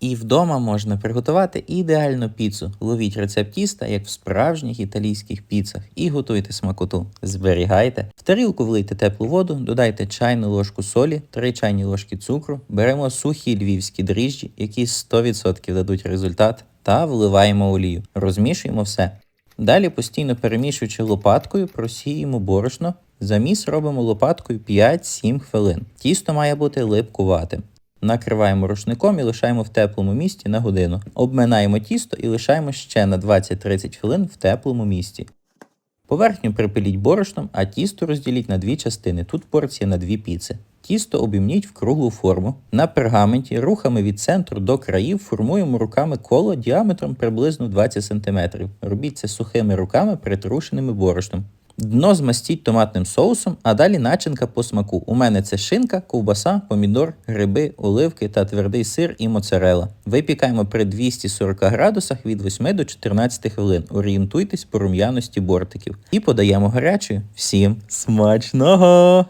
І вдома можна приготувати ідеальну піцу. Ловіть рецепт тіста, як в справжніх італійських піцах, і готуйте смакоту. Зберігайте. В тарілку влийте теплу воду, додайте чайну ложку солі, 3 чайні ложки цукру, беремо сухі львівські дріжджі, які 100% дадуть результат, та вливаємо олію. Розмішуємо все. Далі постійно перемішуючи лопаткою, просіємо борошно. Заміс робимо лопаткою 5-7 хвилин. Тісто має бути липкуватим. Накриваємо рушником і лишаємо в теплому місці на годину. Обминаємо тісто і лишаємо ще на 20-30 хвилин в теплому місці. Поверхню припиліть борошном, а тісто розділіть на дві частини. Тут порція на дві піци. Тісто обімніть в круглу форму. На пергаменті рухами від центру до країв формуємо руками коло діаметром приблизно 20 см. Робіть це сухими руками, притрушеними борошном. Дно змастіть томатним соусом, а далі начинка по смаку. У мене це шинка, ковбаса, помідор, гриби, оливки та твердий сир і моцарела. Випікаємо при 240 градусах від 8 до 14 хвилин. Орієнтуйтесь по рум'яності бортиків. І подаємо гарячою. Всім смачного!